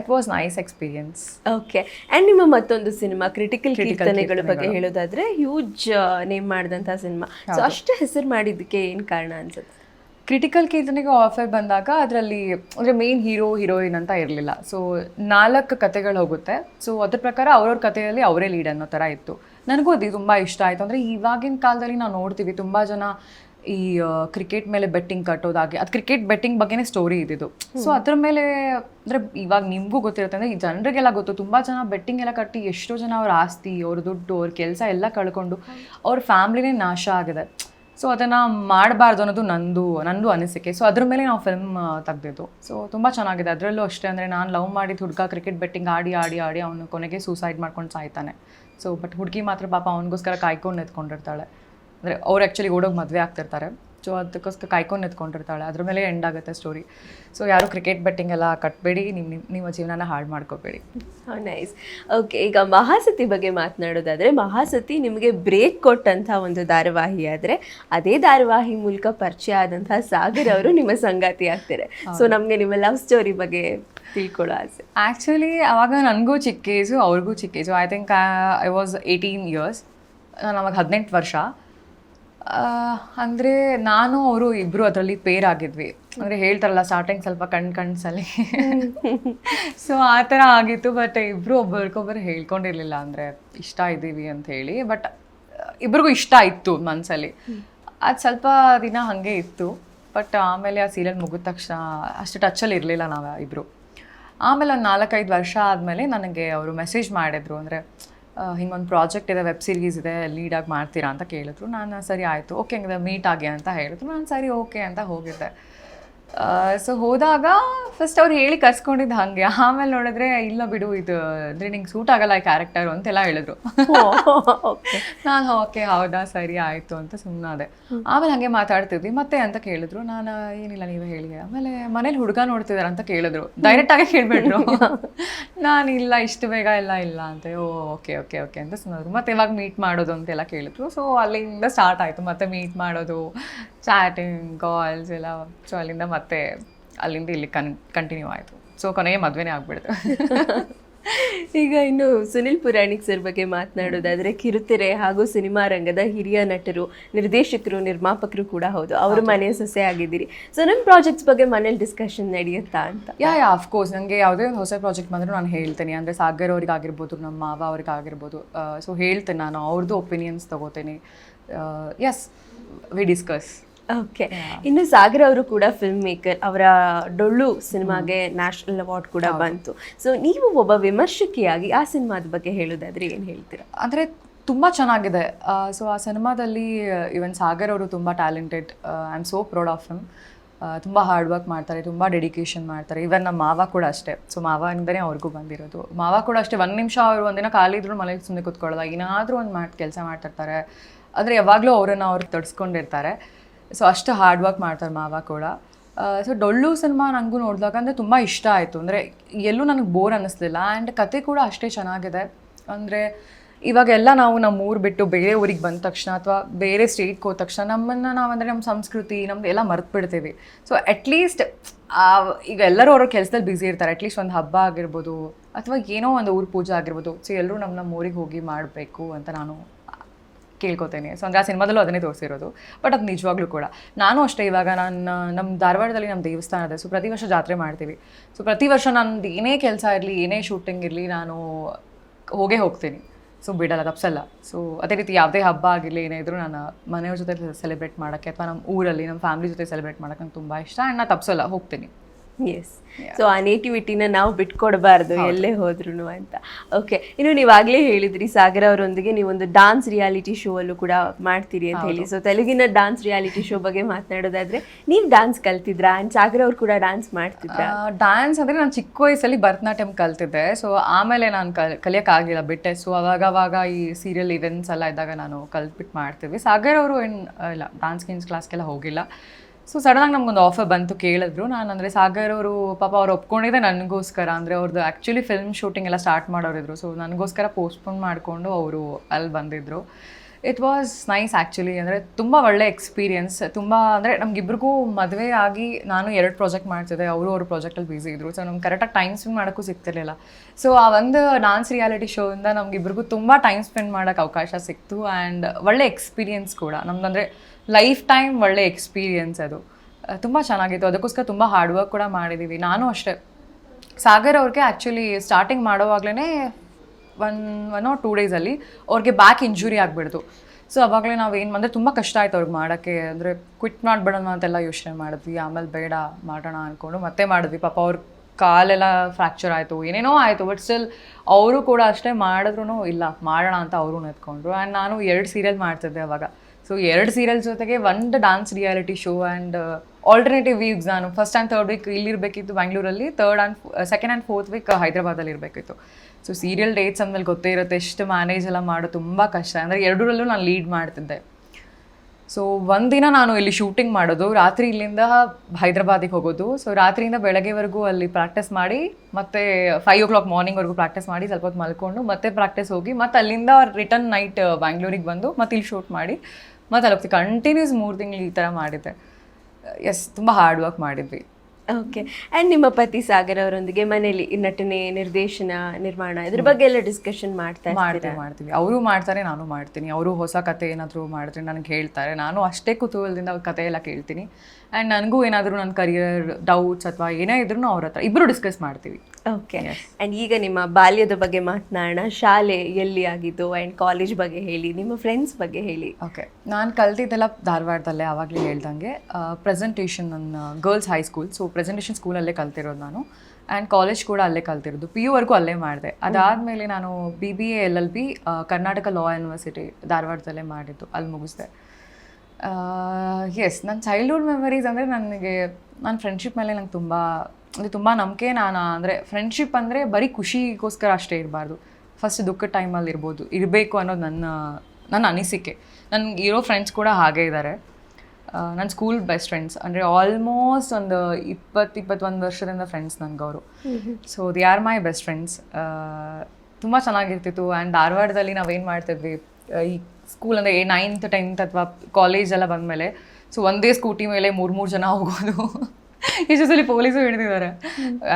it was nice experience okay and ನಿಮ್ಮ ಮತ್ತೊಂದು ಸಿನಿಮಾ ಕ್ರಿಟಿಕಲ್ ಕೀರ್ತನೆಗಳ ಬಗ್ಗೆ ಹೇಳೋದಾದ್ರೆ ಹ್ಯೂಜ್ ನೇಮ್ ಮಾಡಿದಂಥ ಸಿನಿಮಾ. ಸೊ ಅಷ್ಟು ಹೆಸರು ಮಾಡಿದ್ದಕ್ಕೆ ಏನು ಕಾರಣ ಅನ್ಸುತ್ತೆ? ಕ್ರಿಟಿಕಲ್ ಕೀರ್ತನೆಗೆ ಆಫರ್ ಬಂದಾಗ ಅದರಲ್ಲಿ ಅಂದರೆ ಮೇನ್ ಹೀರೋ ಹೀರೋಯಿನ್ ಅಂತ ಇರಲಿಲ್ಲ. ಸೊ ನಾಲ್ಕು ಕತೆಗಳು ಹೋಗುತ್ತೆ. ಸೊ ಅದ್ರ ಪ್ರಕಾರ ಅವ್ರವ್ರ ಕಥೆಯಲ್ಲಿ ಅವರೇ ಲೀಡ್ ಅನ್ನೋ ಥರ ಇತ್ತು. ನನಗೂ ಅದು ತುಂಬ ಇಷ್ಟ ಆಯಿತು. ಅಂದರೆ ಇವಾಗಿನ ಕಾಲದಲ್ಲಿ ನಾವು ನೋಡ್ತೀವಿ ತುಂಬ ಜನ ಈ ಕ್ರಿಕೆಟ್ ಮೇಲೆ ಬೆಟ್ಟಿಂಗ್ ಕಟ್ಟೋದಾಗಿ ಅದು ಕ್ರಿಕೆಟ್ ಬೆಟ್ಟಿಂಗ್ ಬಗ್ಗೆನೇ ಸ್ಟೋರಿ ಇದ್ದಿದ್ದು. ಸೊ ಅದ್ರ ಮೇಲೆ ಅಂದರೆ ಇವಾಗ ನಿಮಗೂ ಗೊತ್ತಿರುತ್ತೆ ಅಂದರೆ ಈ ಜನರಿಗೆಲ್ಲ ಗೊತ್ತು ತುಂಬ ಜನ ಬೆಟ್ಟಿಂಗ್ ಎಲ್ಲ ಕಟ್ಟಿ ಎಷ್ಟೋ ಜನ ಅವ್ರ ಆಸ್ತಿ ಅವ್ರ ದುಡ್ಡು ಅವ್ರ ಕೆಲಸ ಎಲ್ಲ ಕಳ್ಕೊಂಡು ಅವ್ರ ಫ್ಯಾಮ್ಲಿನೇ ನಾಶ ಆಗಿದೆ. ಸೊ ಅದನ್ನು ಮಾಡಬಾರ್ದು ಅನ್ನೋದು ನಂದು ನಂದು ಅನಿಸಿಕೆ. ಸೊ ಅದ್ರ ಮೇಲೆ ನಾವು ಫಿಲ್ಮ್ ತೆಗ್ದಿದ್ದು. ಸೊ ತುಂಬ ಚೆನ್ನಾಗಿದೆ. ಅದರಲ್ಲೂ ಅಷ್ಟೇ ಅಂದರೆ ನಾನು ಲವ್ ಮಾಡಿದ ಹುಡುಗ ಕ್ರಿಕೆಟ್ ಬೆಟ್ಟಿಂಗ್ ಆಡಿ ಆಡಿ ಆಡಿ ಅವನು ಕೊನೆಗೆ ಸೂಸೈಡ್ ಮಾಡ್ಕೊಂಡು ಸಾಯ್ತಾನೆ. ಸೊ ಬಟ್ ಹುಡುಗಿ ಮಾತ್ರ ಪಾಪ ಅವನಿಗೋಸ್ಕರ ಕಾಯ್ಕೊಂಡು ನಿಂತ್ಕೊಂಡಿರ್ತಾಳೆ. ಅಂದರೆ ಅವ್ರು ಆ್ಯಕ್ಚುಲಿ ಓಡೋಗಿ ಮದುವೆ ಆಗ್ತಿರ್ತಾರೆ. ಸೊ ಅದಕ್ಕೋಸ್ಕರ ಕಾಯ್ಕೊಂಡು ನಿಂತ್ಕೊಂಡಿರ್ತಾಳೆ. ಅದ್ರ ಮೇಲೆ ಎಂಡ್ ಆಗುತ್ತೆ ಸ್ಟೋರಿ ಸೊ ಯಾರು ಕ್ರಿಕೆಟ್ ಬೆಟ್ಟಿಂಗ್ ಎಲ್ಲ ಕಟ್ಟಬೇಡಿ ನಿಮ್ಮ ನಿಮ್ಮ ಜೀವನನ ಹಾಳು ಮಾಡ್ಕೋಬೇಡಿ. ನೈಸ್ ಓಕೆ ಈಗ ಮಹಾಸತಿ ಬಗ್ಗೆ ಮಾತನಾಡೋದಾದರೆ ಮಹಾಸತಿ ನಿಮಗೆ ಬ್ರೇಕ್ ಕೊಟ್ಟಂಥ ಒಂದು ಧಾರಾವಾಹಿ ಆದರೆ ಅದೇ ಧಾರಾವಾಹಿ ಮೂಲಕ ಪರಿಚಯ ಆದಂಥ ಸಾಗರ್ ಅವರು ನಿಮ್ಮ ಸಂಗಾತಿ ಆಗ್ತಾರೆ ಸೊ ನಮಗೆ ನಿಮ್ಮ ಲವ್ ಸ್ಟೋರಿ ಬಗ್ಗೆ ತಿಳ್ಕೊಳ್ಳೋ ಆಸೆ. ಆ್ಯಕ್ಚುಲಿ ಅವಾಗ ನನಗೂ ಚಿಕ್ಕ ಏಜು ಅವ್ರಿಗೂ ಚಿಕ್ಕ age. I think I was eighteen years ನಾನು ಅವಾಗ ಹದಿನೆಂಟು ವರ್ಷ. ಅಂದರೆ ನಾನು ಅವರು ಇಬ್ಬರು ಅದರಲ್ಲಿ ಪೇರ್ ಆಗಿದ್ವಿ. ಅಂದರೆ ಹೇಳ್ತಾರಲ್ಲ ಸ್ಟಾರ್ಟಿಂಗ್ ಸ್ವಲ್ಪ ಕಣ್ ಕಣ್ಸಲ್ಲಿ. ಸೊ ಆ ಥರ ಆಗಿತ್ತು ಬಟ್ ಇಬ್ಬರು ಒಬ್ಬರಿಗೊಬ್ಬರು ಹೇಳ್ಕೊಂಡಿರಲಿಲ್ಲ. ಅಂದರೆ ಇಷ್ಟ ಇದ್ದೀವಿ ಅಂತ ಹೇಳಿ. ಬಟ್ ಇಬ್ರಿಗೂ ಇಷ್ಟ ಇತ್ತು ಮನಸ್ಸಲ್ಲಿ ಅದು ಸ್ವಲ್ಪ ದಿನ ಹಾಗೆ ಇತ್ತು. ಬಟ್ ಆಮೇಲೆ ಆ ಸೀರಿಯಲ್ ಮುಗಿದ ತಕ್ಷಣ ಅಷ್ಟು ಟಚಲ್ಲಿ ಇರಲಿಲ್ಲ ನಾವು ಇಬ್ಬರು ಆಮೇಲೆ ಒಂದು ನಾಲ್ಕೈದು ವರ್ಷ ಆದಮೇಲೆ ನನಗೆ ಅವರು ಮೆಸೇಜ್ ಮಾಡಿದ್ರು. ಅಂದರೆ ಹಿಂಗೊಂದು ಪ್ರಾಜೆಕ್ಟ್ ಇದೆ ವೆಬ್ ಸೀರೀಸ್ ಇದೆ ಲೀಡಾಗಿ ಮಾಡ್ತೀರಾ ಅಂತ ಕೇಳಿದ್ರು. ನಾನು, ಸರಿ, ಆಯಿತು. ಓಕೆ ಹಂಗಿದ್ರೆ ಮೀಟ್ ಆಗಿ ಅಂತ ಹೇಳಿದ್ರು. ನಾನು, ಸರಿ ಓಕೆ ಅಂತ ಹೋಗಿದ್ದೆ. ಸೊ ಹೋದಾಗ ಫಸ್ಟ್ ಅವ್ರು ಹೇಳಿ ಕರ್ಸ್ಕೊಂಡಿದ್ದು ಹಾಗೆ. ಆಮೇಲೆ ನೋಡಿದ್ರೆ ಇಲ್ಲ ಬಿಡು ಇದು ಅಂದರೆ ನಿಂಗೆ ಸೂಟ್ ಆಗಲ್ಲ ಈ ಕ್ಯಾರೆಕ್ಟರು ಅಂತೆಲ್ಲ ಹೇಳಿದ್ರು. ನಾನು ಓಕೆ ಹೌದಾ ಸರಿ ಆಯಿತು ಅಂತ ಸುಮ್ಮನಾದೆ ಆಮೇಲೆ ಹಾಗೆ ಮಾತಾಡ್ತಿದ್ವಿ. ಮತ್ತೆ ಅಂತ ಕೇಳಿದ್ರು ನಾನು ಏನಿಲ್ಲ ನೀವೇ ಹೇಳಿ. ಆಮೇಲೆ ಮನೇಲಿ ಹುಡುಗ ನೋಡ್ತಿದಾರ ಅಂತ ಕೇಳಿದ್ರು. ಡೈರೆಕ್ಟ್ ಆಗಿ ಕೇಳ್ಬಿಟ್ರು. ನಾನು ಇಲ್ಲ ಇಷ್ಟು ಬೇಗ ಎಲ್ಲ ಇಲ್ಲ ಅಂತ. ಓ ಓಕೆ ಓಕೆ ಓಕೆ ಅಂತ ಸುಮ್ಮನಾದ್ರು ಮತ್ತೆ ಇವಾಗ ಮೀಟ್ ಮಾಡೋದು ಅಂತೆಲ್ಲ ಕೇಳಿದ್ರು. ಸೊ ಅಲ್ಲಿಂದ ಸ್ಟಾರ್ಟ್ ಆಯಿತು. ಮತ್ತೆ ಮೀಟ್ ಮಾಡೋದು ಚಾಟಿಂಗ್ ಕಾಲ್ಸ್ ಎಲ್ಲ. ಸೊ ಅಲ್ಲಿಂದ ಮತ್ತೆ ಅಲ್ಲಿಂದ ಇಲ್ಲಿ ಕನ್ ಕಂಟಿನ್ಯೂ ಆಯಿತು. ಸೊ ಕೊನೆಗೆ ಮದುವೆನೇ ಆಗ್ಬಿಡ್ತು. ಈಗ ಇನ್ನು ಸುನಿಲ್ ಪುರಾಣಿಕ್ ಸರ್ ಬಗ್ಗೆ ಮಾತನಾಡೋದಾದ್ರೆ ಕಿರುತೆರೆ ಹಾಗೂ ಸಿನಿಮಾ ರಂಗದ ಹಿರಿಯ ನಟರು ನಿರ್ದೇಶಕರು ನಿರ್ಮಾಪಕರು ಕೂಡ ಹೌದು. ಅವ್ರ ಮನೆಯ ಸೊಸೆ ಆಗಿದ್ದೀರಿ. ಸೊ ನಿಮ್ಮ ಪ್ರಾಜೆಕ್ಟ್ಸ್ ಬಗ್ಗೆ ಮನೇಲಿ ಡಿಸ್ಕಷನ್ ನಡೆಯುತ್ತಾ ಅಂತ? ಯಾ ಯಾ ಅಫ್ಕೋರ್ಸ್ ನನಗೆ ಯಾವುದೇ ಒಂದು ಹೊಸ ಪ್ರಾಜೆಕ್ಟ್ ಬಂದರೂ ನಾನು ಹೇಳ್ತೇನೆ. ಅಂದರೆ ಸಾಗರ್ ಅವ್ರಿಗೆ ಆಗಿರ್ಬೋದು ನಮ್ಮ ಮಾವ ಅವ್ರಿಗಾಗಿರ್ಬೋದು. ಸೊ ಹೇಳ್ತೇನೆ ನಾನು. ಅವ್ರದ್ದು ಒಪಿನಿಯನ್ಸ್ ತೊಗೋತೇನೆ. ಎಸ್ ವಿ ಡಿಸ್ಕಸ್ ಓಕೆ ಇನ್ನು ಸಾಗರ್ ಅವರು ಕೂಡ ಫಿಲ್ಮ್ ಮೇಕರ್ ಅವರ ಡೊಳ್ಳು ಸಿನಿಮಾಗೆ ನ್ಯಾಷನಲ್ ಅವಾರ್ಡ್ ಕೂಡ ಬಂತು. ಸೊ ನೀವು ಒಬ್ಬ ವಿಮರ್ಶಕಿಯಾಗಿ ಆ ಸಿನಿಮಾದ ಬಗ್ಗೆ ಹೇಳೋದಾದ್ರೆ ಏನು ಹೇಳ್ತೀರಾ? ಅಂದರೆ ತುಂಬ ಚೆನ್ನಾಗಿದೆ. ಸೊ ಆ ಸಿನಿಮಾದಲ್ಲಿ ಇವನ್ ಸಾಗರ್ ಅವರು ತುಂಬ talented I am so proud of him ತುಂಬ ಹಾರ್ಡ್ ವರ್ಕ್ ಮಾಡ್ತಾರೆ ತುಂಬ ಡೆಡಿಕೇಶನ್ ಮಾಡ್ತಾರೆ. ಇವನ್ ನಮ್ಮ ಮಾವ ಕೂಡ ಅಷ್ಟೇ. ಸೊ ಮಾವ ಅಂದರೆ ಅವ್ರಿಗೂ ಬಂದಿರೋದು. ಮಾವ ಕೂಡ ಅಷ್ಟೇ ಒಂದು ನಿಮಿಷ ಅವರು ಒಂದಿನ ಖಾಲಿ ಇದ್ರು ಮನೇಲಿ ಸುಮ್ಮನೆ ಕೂತ್ಕೊಳ್ಳೋದು. ಏನಾದರೂ ಒಂದು ಮಾಡಿ ಕೆಲಸ ಮಾಡ್ತಿರ್ತಾರೆ. ಅಂದರೆ ಯಾವಾಗಲೂ ಅವರನ್ನು ಅವ್ರು ತಡ್ಸ್ಕೊಂಡಿರ್ತಾರೆ. ಸೊ ಅಷ್ಟು ಹಾರ್ಡ್ ವರ್ಕ್ ಮಾಡ್ತಾರೆ ಮಾವ ಕೂಡ. ಸೊ ಡೊಳ್ಳು ಸಿನಿಮಾ ನನಗೂ ನೋಡಿದಾಗ ಅಂದರೆ ತುಂಬ ಇಷ್ಟ ಆಯಿತು. ಅಂದರೆ ಎಲ್ಲೂ ನನಗೆ ಬೋರ್ ಅನ್ನಿಸ್ಲಿಲ್ಲ ಆ್ಯಂಡ್ ಕತೆ ಕೂಡ ಅಷ್ಟೇ ಚೆನ್ನಾಗಿದೆ. ಅಂದರೆ ಇವಾಗೆಲ್ಲ ನಾವು ನಮ್ಮ ಊರು ಬಿಟ್ಟು ಬೇರೆ ಊರಿಗೆ ಬಂದ ತಕ್ಷಣ ಅಥವಾ ಬೇರೆ ಸ್ಟೇಟ್ಗೆ ಹೋದ ತಕ್ಷಣ ನಮ್ಮನ್ನು ನಾವು ಅಂದರೆ ನಮ್ಮ ಸಂಸ್ಕೃತಿ, ನಮ್ದು ಎಲ್ಲ ಮರ್ತು ಬಿಡ್ತೀವಿ. ಸೊ ಅಟ್ಲೀಸ್ಟ್ ಈಗ ಎಲ್ಲರೂ ಅವ್ರ ಕೆಲಸದಲ್ಲಿ ಬ್ಯುಸಿ ಇರ್ತಾರೆ. ಅಟ್ಲೀಸ್ಟ್ ಒಂದು ಹಬ್ಬ ಆಗಿರ್ಬೋದು ಅಥವಾ ಏನೋ ಒಂದು ಊರು ಪೂಜೆ ಆಗಿರ್ಬೋದು. ಸೊ ಎಲ್ಲರೂ ನಮ್ಮ ನಮ್ಮ ಊರಿಗೆ ಹೋಗಿ ಮಾಡಬೇಕು ಅಂತ ನಾನು ಕೇಳ್ಕೊತೇನೆ. ಸೊ ಅಂದರೆ ಆ ಸಿನಿಮಾದಲ್ಲೂ ಅದನ್ನೇ ತೋರಿಸಿರೋದು. ಬಟ್ ಅದು ನಿಜವಾಗ್ಲೂ ಕೂಡ. ನಾನು ಅಷ್ಟೇ ಇವಾಗ ನಾನು ನಮ್ಮ ಧಾರವಾಡದಲ್ಲಿ ನಮ್ಮ ದೇವಸ್ಥಾನ ಇದೆ. ಸೊ ಪ್ರತಿ ವರ್ಷ ಜಾತ್ರೆ ಮಾಡ್ತೀವಿ. ಸೊ ಪ್ರತಿ ವರ್ಷ ನಂದು ಏನೇ ಕೆಲಸ ಇರಲಿ, ಏನೇ ಶೂಟಿಂಗ್ ಇರಲಿ, ನಾನು ಹೋಗೇ ಹೋಗ್ತೀನಿ. ಸೊ ಬಿಡಲ್ಲ, ತಪ್ಸಲ್ಲ. ಸೊ ಅದೇ ರೀತಿ ಯಾವುದೇ ಹಬ್ಬ ಆಗಿರಲಿ, ಏನೇ ಇದ್ರೂ ನಾನು ಮನೆಯವ್ರ ಜೊತೆ ಸೆಲೆಬ್ರೇಟ್ ಮಾಡೋಕ್ಕೆ ಅಥವಾ ನಮ್ಮ ಊರಲ್ಲಿ ನಮ್ಮ ಫ್ಯಾಮಿಲಿ ಜೊತೆ ಸೆಲೆಬ್ರೇಟ್ ಮಾಡೋಕ್ಕೆ ನಂಗೆ ತುಂಬ ಇಷ್ಟ. ಆ್ಯಂಡ್ ನಾನು ತಪ್ಸಲ್ಲ, ಹೋಗ್ತೀನಿ. ಎಸ್ ಸೊ ಆ ನೇಟಿವಿಟಿನ ನಾವು ಬಿಟ್ಕೊಡಬಾರ್ದು ಎಲ್ಲೇ ಹೋದ್ರು ಅಂತ. ಓಕೆ ಇನ್ನು ನೀವಾಗಲೇ ಹೇಳಿದ್ರಿ ಸಾಗರ ಅವರೊಂದಿಗೆ ನೀವೊಂದು ಡಾನ್ಸ್ ರಿಯಾಲಿಟಿ ಶೋ ಅಲ್ಲೂ ಕೂಡ ಮಾಡ್ತೀರಿ ಅಂತ ಹೇಳಿ. ಸೊ ತೆಲುಗಿನ ಡಾನ್ಸ್ ರಿಯಾಲಿಟಿ ಶೋ ಬಗ್ಗೆ ಮಾತನಾಡೋದಾದ್ರೆ ನೀವು ಡಾನ್ಸ್ ಕಲ್ತಿದ್ರ? ಅಂಡ್ ಸಾಗರ ಅವ್ರು ಕೂಡ ಡಾನ್ಸ್ ಮಾಡ್ತಿದ್ರ? ಡಾನ್ಸ್ ಅಂದರೆ ನಾನು ಚಿಕ್ಕ ವಯಸ್ಸಲ್ಲಿ ಭರತನಾಟ್ಯಂ ಕಲ್ತಿದ್ದೆ. ಸೊ ಆಮೇಲೆ ನಾನು ಕಲ್ ಕಲಿಯೋಕ್ಕಾಗಲಿಲ್ಲ ಬಿಟ್ಟೆ. ಸೊ ಅವಾಗ ಅವಾಗ ಈ ಸೀರಿಯಲ್ ಇವೆಂಟ್ಸ್ ಎಲ್ಲ ಇದ್ದಾಗ ನಾನು ಕಲ್ತ್ಬಿಟ್ಟು ಮಾಡ್ತೀವಿ ಸಾಗರ್ ಅವರು ಏನು ಇಲ್ಲ ಡಾನ್ಸ್ ಗಿನ್ಸ್ ಕ್ಲಾಸ್ಗೆಲ್ಲ ಹೋಗಿಲ್ಲ. ಸೊ ಸಡನ್ನಾಗಿ ನಮ್ಗೊಂದು ಆಫರ್ ಬಂತು ಕೇಳಿದ್ರು. ನಾನು ಅಂದರೆ ಸಾಗರ್ ಅವರು ಪಾಪ ಅವ್ರು ಒಪ್ಕೊಂಡಿದ್ದೆ ನನಗೋಸ್ಕರ. ಅಂದರೆ ಅವ್ರದ್ದು ಆ್ಯಕ್ಚುಲಿ ಫಿಲ್ಮ್ ಶೂಟಿಂಗ್ ಎಲ್ಲ ಸ್ಟಾರ್ಟ್ ಮಾಡೋರಿದ್ರು. ಸೊ ನನಗೋಸ್ಕರ ಪೋಸ್ಟ್ಪೋನ್ ಮಾಡಿಕೊಂಡು ಅವರು ಅಲ್ಲಿ ಬಂದಿದ್ದರು ಇಟ್ ವಾಸ್ ನೈಸ್ ಆ್ಯಕ್ಚುಲಿ ಅಂದರೆ ತುಂಬ ಒಳ್ಳೆ ಎಕ್ಸ್ಪೀರಿಯನ್ಸ್ ತುಂಬ ಅಂದರೆ ನಮಗಿಬ್ರಿಗೂ ಮದುವೆ ಆಗಿ ನಾನು ಎರಡು ಪ್ರಾಜೆಕ್ಟ್ ಮಾಡ್ತಿದ್ದೆ. ಅವರು ಅವ್ರ ಪ್ರಾಜೆಕ್ಟಲ್ಲಿ ಬ್ಯುಸಿ ಇದ್ದರು ಸೊ ನಮ್ಗೆ ಕರೆಕ್ಟಾಗಿ ಟೈಮ್ ಸ್ಪೆಂಡ್ ಮಾಡೋಕ್ಕೂ ಸಿಗ್ತಿರ್ಲಿಲ್ಲ. ಸೊ ಆ ಒಂದು ಡಾನ್ಸ್ ರಿಯಾಲಿಟಿ ಶೋಯಿಂದ ನಮಗಿಬ್ರಿಗೂ ತುಂಬ ಟೈಮ್ ಸ್ಪೆಂಡ್ ಮಾಡೋಕ್ಕೆ ಅವಕಾಶ ಸಿಕ್ತು. ಆ್ಯಂಡ್ ಒಳ್ಳೆ ಎಕ್ಸ್ಪೀರಿಯನ್ಸ್ ಕೂಡ. ನಮ್ದಂದರೆ ಲೈಫ್ ಟೈಮ್ ಒಳ್ಳೆ ಎಕ್ಸ್ಪೀರಿಯನ್ಸ್ ಅದು. ತುಂಬ ಚೆನ್ನಾಗಿತ್ತು. ಅದಕ್ಕೋಸ್ಕರ ತುಂಬ ಹಾರ್ಡ್ ವರ್ಕ್ ಕೂಡ ಮಾಡಿದ್ದೀವಿ ನಾನು ಅಷ್ಟೇ. ಸಾಗರ್ ಅವ್ರಿಗೆ ಆ್ಯಕ್ಚುಲಿ ಸ್ಟಾರ್ಟಿಂಗ್ ಮಾಡೋವಾಗ್ಲೇ ಒನ್ ಒನ್ ಆರ್ ಟೂ ಡೇಸಲ್ಲಿ ಅವ್ರಿಗೆ ಬ್ಯಾಕ್ ಇಂಜುರಿ ಆಗಿಬಿಡ್ತು. ಸೊ ಅವಾಗಲೇ ನಾವು ಏನು ಅಂದರೆ ತುಂಬ ಕಷ್ಟ ಆಯ್ತು ಅವ್ರಿಗೆ ಮಾಡೋಕ್ಕೆ. ಅಂದರೆ ಕ್ವಿಟ್ ಮಾಡಿಬಿಡೋಣ ಅಂತೆಲ್ಲ ಯೋಚನೆ ಮಾಡಿದ್ವಿ. ಆಮೇಲೆ ಬೇಡ, ಮಾಡೋಣ ಅಂದ್ಕೊಂಡು ಮತ್ತೆ ಮಾಡಿದ್ವಿ. ಪಾಪ ಅವ್ರ ಕಾಲೆಲ್ಲ ಫ್ರ್ಯಾಕ್ಚರ್ ಆಯಿತು. ಏನೇನೋ ಆಯಿತು. ಬಟ್ ಸ್ಟಿಲ್ ಅವರು ಕೂಡ ಅಷ್ಟೇ ಮಾಡಿದ್ರು ಇಲ್ಲ. ಮಾಡೋಣ ಅಂತ ಅವರು ನೆತ್ಕೊಂಡ್ರು. ಆ್ಯಂಡ್ ನಾನು ಎರಡು ಸೀರಿಯಲ್ ಮಾಡ್ತಿದ್ದೆ ಅವಾಗ. ಸೊ ಎರಡು ಸೀರಿಯಲ್ ಜೊತೆಗೆ ಒಂದು dance reality show and alternative weeks ನಾನು ಫಸ್ಟ್ ಆ್ಯಂಡ್ ತರ್ಡ್ ವೀಕ್ ಇಲ್ಲಿರಬೇಕಿತ್ತು ಬ್ಯಾಂಗ್ಳೂರಲ್ಲಿ third and second and fourth week ಹೈದರಾಬಾದಲ್ಲಿ ಇರಬೇಕಿತ್ತು. ಸೊ ಸೀರಿಯಲ್ ಡೇಟ್ಸ್ ಅಂದಮೇಲೆ ಗೊತ್ತೇ ಇರುತ್ತೆ ಎಷ್ಟು ಮ್ಯಾನೇಜ್ ಎಲ್ಲ ಮಾಡೋದು ತುಂಬ ಕಷ್ಟ. ಅಂದರೆ ಎರಡರಲ್ಲೂ ನಾನು ಲೀಡ್ ಮಾಡ್ತಿದ್ದೆ. ಸೊ ಒಂದಿನ ನಾನು ಇಲ್ಲಿ ಶೂಟಿಂಗ್ ಮಾಡೋದು, ರಾತ್ರಿ ಇಲ್ಲಿಂದ ಹೈದ್ರಾಬಾದಿಗೆ ಹೋಗೋದು. ಸೊ ರಾತ್ರಿಯಿಂದ ಬೆಳಗ್ಗೆವರೆಗೂ ಅಲ್ಲಿ ಪ್ರಾಕ್ಟೀಸ್ ಮಾಡಿ, ಮತ್ತೆ ಫೈವ್ ಓ ಕ್ಲಾಕ್ ಮಾರ್ನಿಂಗ್ವರೆಗೂ ಪ್ರಾಕ್ಟೀಸ್ ಮಾಡಿ, ಸ್ವಲ್ಪ ಹೊತ್ತು ಮಲ್ಕೊಂಡು ಮತ್ತೆ ಪ್ರಾಕ್ಟೀಸ್ ಹೋಗಿ, ಮತ್ತೆ ಅಲ್ಲಿಂದ ರಿಟರ್ನ್ ನೈಟ್ ಬ್ಯಾಂಗ್ಳೂರಿಗೆ ಬಂದು ಮತ್ತೆ ಇಲ್ಲಿ ಶೂಟ್ ಮಾಡಿ. ಮತ್ತೆ ಅಲ್ಲಿ ಹೋಗ್ತೀವಿ ಕಂಟಿನ್ಯೂಸ್ ಮೂರು ತಿಂಗಳು ಈ ಥರ ಮಾಡಿದ್ದೆ. ಎಸ್ ತುಂಬ ಹಾರ್ಡ್ ವರ್ಕ್ ಮಾಡಿದ್ವಿ. ಓಕೆ ಆ್ಯಂಡ್ ನಿಮ್ಮ ಪತಿ ಸಾಗರ್ ಅವರೊಂದಿಗೆ ಮನೇಲಿ ಈ ನಟನೆ ನಿರ್ದೇಶನ ನಿರ್ಮಾಣ ಇದ್ರ ಬಗ್ಗೆ ಎಲ್ಲ ಡಿಸ್ಕಷನ್ ಮಾಡ್ತಾ? ಮಾಡ್ತೀವಿ ಮಾಡ್ತೀವಿ. ಅವರು ಮಾಡ್ತಾರೆ ನಾನು ಮಾಡ್ತೀನಿ. ಅವರು ಹೊಸ ಕತೆ ಏನಾದರೂ ಮಾಡಿದ್ರೆ ನನಗೆ ಹೇಳ್ತಾರೆ. ನಾನು ಅಷ್ಟೇ ಕುತೂಹಲದಿಂದ ಅವ್ರ ಕತೆ ಎಲ್ಲ ಕೇಳ್ತೀನಿ. ಆ್ಯಂಡ್ ನನಗೂ ಏನಾದರೂ ನನ್ನ ಕರಿಯರ್ ಡೌಟ್ಸ್ ಅಥವಾ ಏನೇ ಇದ್ರೂ ಅವ್ರ ಹತ್ರ ಇಬ್ಬರು ಡಿಸ್ಕಸ್ ಮಾಡ್ತೀವಿ. ಓಕೆ ಆ್ಯಂಡ್ ಈಗ ನಿಮ್ಮ ಬಾಲ್ಯದ ಬಗ್ಗೆ ಮಾತನಾಡೋಣ. ಶಾಲೆ ಎಲ್ಲಿ ಆಗಿದ್ದು ಆ್ಯಂಡ್ ಕಾಲೇಜ್ ಬಗ್ಗೆ ಹೇಳಿ ನಿಮ್ಮ ಫ್ರೆಂಡ್ಸ್ ಬಗ್ಗೆ ಹೇಳಿ. ಓಕೆ ನಾನು ಕಲ್ತಿದ್ದೆಲ್ಲ ಧಾರವಾಡದಲ್ಲೇ ಆವಾಗಲೇ ಹೇಳ್ದಂಗೆ. ಪ್ರೆಸೆಂಟೇಷನ್ ನನ್ನ girls high school so presentation ಸ್ಕೂಲಲ್ಲೇ ಕಲ್ತಿರೋದು ನಾನು. ಆ್ಯಂಡ್ ಕಾಲೇಜ್ ಕೂಡ ಅಲ್ಲೇ ಕಲ್ತಿರೋದು. ಪಿ ಯುವರೆಗೂ ಅಲ್ಲೇ ಮಾಡಿದೆ. ಅದಾದಮೇಲೆ ನಾನು B B A L L B Karnataka law university ಧಾರವಾಡದಲ್ಲೇ ಮಾಡಿದ್ದು. ಅಲ್ಲಿ ಮುಗಿಸಿದೆ. ಎಸ್ ನನ್ನ ಚೈಲ್ಡ್ಹುಡ್ ಮೆಮರೀಸ್ ಅಂದರೆ ನನಗೆ ನನ್ನ ಫ್ರೆಂಡ್ಶಿಪ್ ಮೇಲೆ ನಂಗೆ ತುಂಬ, ಅಂದರೆ ತುಂಬ ನಂಬಿಕೆ ನಾನು, ಅಂದರೆ ಫ್ರೆಂಡ್ಶಿಪ್ ಅಂದರೆ ಬರೀ ಖುಷಿಗೋಸ್ಕರ ಅಷ್ಟೇ ಇರಬಾರ್ದು. ಫಸ್ಟ್ ದುಃಖ ಟೈಮಲ್ಲಿ ಇರ್ಬೋದು ಇರಬೇಕು ಅನ್ನೋದು ನನ್ನ ನನ್ನ ಅನಿಸಿಕೆ. ನನಗೆ ಇರೋ ಫ್ರೆಂಡ್ಸ್ ಕೂಡ ಹಾಗೇ ಇದ್ದಾರೆ ನನ್ನ ಸ್ಕೂಲ್ ಬೆಸ್ಟ್ ಫ್ರೆಂಡ್ಸ್ ಅಂದರೆ ಆಲ್ಮೋಸ್ಟ್ ಒಂದು ಇಪ್ಪತ್ತು ಇಪ್ಪತ್ತೊಂದು ವರ್ಷದಿಂದ ಫ್ರೆಂಡ್ಸ್ ನನಗೆ ಅವರು. So they are my best friends ತುಂಬ ಚೆನ್ನಾಗಿರ್ತಿತ್ತು ಆ್ಯಂಡ್ ಧಾರವಾಡದಲ್ಲಿ ನಾವೇನು ಮಾಡ್ತಿದ್ವಿ ಈ ಸ್ಕೂಲ್ ಅಂದರೆ ನೈನ್ತ್ ಟೆಂತ್ ಅಥವಾ ಕಾಲೇಜ್ ಎಲ್ಲ ಬಂದಮೇಲೆ ಸೊ ಒಂದೇ ಸ್ಕೂಟಿ ಮೇಲೆ ಮೂರು ಮೂರು ಜನ ಹೋಗೋದು. ಎಷ್ಟು ಸಲ ಪೊಲೀಸು ಹಿಡಿದಿದ್ದಾರೆ.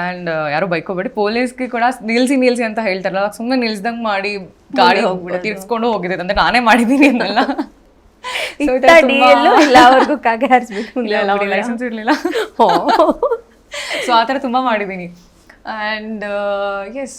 ಆ್ಯಂಡ್ ಯಾರು ಬೈಕೋಬೇಡಿ. ಪೊಲೀಸ್ಗೆ ಕೂಡ ನಿಲ್ಸಿ ನಿಲ್ಸಿ ಅಂತ ಹೇಳ್ತಾರಲ್ಲ ಸುಮ್ಮನೆ ನಿಲ್ಸ್ದಂಗೆ ಮಾಡಿ ಗಾಡಿ ತಿರ್ಸ್ಕೊಂಡು ಹೋಗಿದ್ದೆ. ಅಂದರೆ ನಾನೇ ಮಾಡಿದ್ದೀನಿ ಅನ್ನಲ್ಲ. ಇಲ್ಲ ಅವ್ರಿಗೂ ಕಾಗೆ ಹಾರಿಸ್ಬೇಕು ಇಲ್ಲ ಲೈಸೆನ್ಸ್ ಇರಲಿಲ್ಲ. ಸೊ ಆ ಥರ ತುಂಬ ಮಾಡಿದ್ದೀನಿ ಆ್ಯಂಡ್ ಎಸ್